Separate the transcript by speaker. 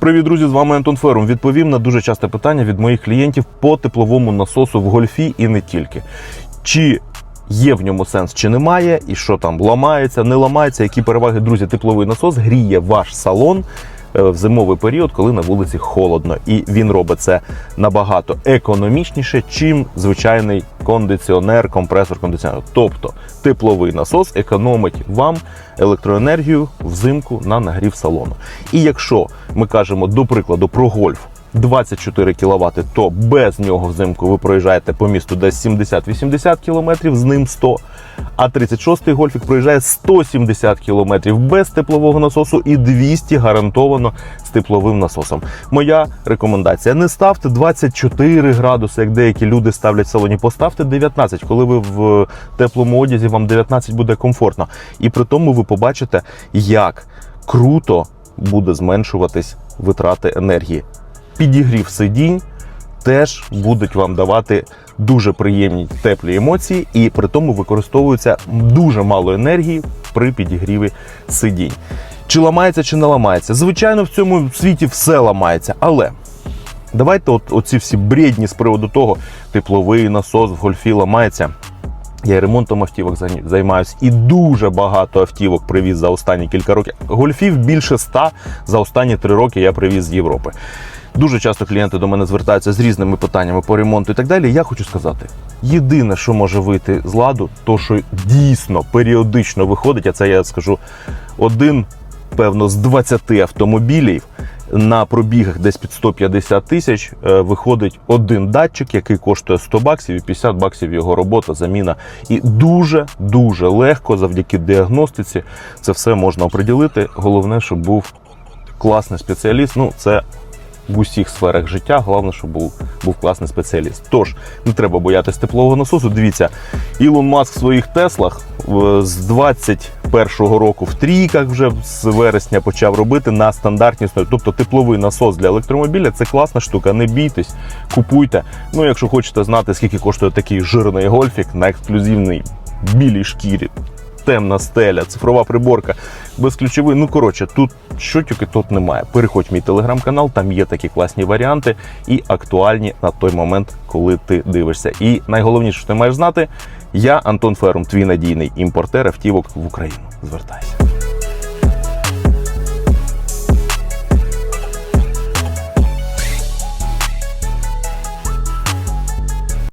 Speaker 1: Привіт, друзі! З вами Антон Ферум. Відповім на дуже часте питання від моїх клієнтів по тепловому насосу в гольфі і не тільки. Чи є в ньому сенс, чи немає, і що там ламається, не ламається, які переваги, друзі, тепловий насос гріє ваш салон. Е, В зимовий період, коли на вулиці холодно, і він робить це набагато економічніше, чим звичайний кондиціонер, компресор кондиціонер. Тобто тепловий насос економить вам електроенергію взимку на нагрів салону. І якщо ми кажемо до прикладу про гольф 24 кВт, то без нього взимку ви проїжджаєте по місту десь 70-80 км, з ним 100 а 36-й гольфік проїжджає 170 км без теплового насосу і 200 гарантовано з тепловим насосом. Моя рекомендація: не ставте 24 градуси, як деякі люди ставлять в салоні. Поставте 19. Коли ви в теплому одязі, вам 19 буде комфортно. І при тому ви побачите, як круто буде зменшуватись витрати енергії. Підігрів сидінь теж будуть вам давати дуже приємні теплі емоції, і при тому використовується дуже мало енергії при підігріві сидінь. Чи ламається, чи не ламається? Звичайно, в цьому світі все ламається, але. Давайте от оці всі бредні з приводу того, тепловий насос в гольфі ламається. Я ремонтом автівок зай- займаюсь і дуже багато автівок привіз за останні кілька років. Гольфів більше ста за останні три роки я привіз з Європи. Дуже часто клієнти до мене звертаються з різними питаннями по ремонту і так далі. Я хочу сказати: єдине, що може вийти з ладу, то що дійсно періодично виходить, а це я скажу один, певно, з 20 автомобілів. На пробігах десь під 150 тисяч е, виходить один датчик, який коштує 100 баксів і 50 баксів його робота, заміна. І дуже дуже легко завдяки діагностиці це все можна оприділити. Головне, щоб був класний спеціаліст. Ну, це в усіх сферах життя. Головне, щоб був, був класний спеціаліст. Тож не треба боятись теплового насосу. Дивіться, Ілон Маск в своїх Теслах з 21-го року в трійках вже з вересня почав робити на стандартній основі. Тобто тепловий насос для електромобіля це класна штука. Не бійтесь, купуйте. Ну, якщо хочете знати, скільки коштує такий жирний гольфік на ексклюзивній білій шкірі. Темна стеля, цифрова приборка, безключовий. Ну коротше, тут що тільки тут немає. Переходь в мій телеграм-канал, там є такі класні варіанти і актуальні на той момент, коли ти дивишся. І найголовніше, що ти маєш знати, я Антон Ферум, твій надійний імпортер автівок в Україну. Звертайся.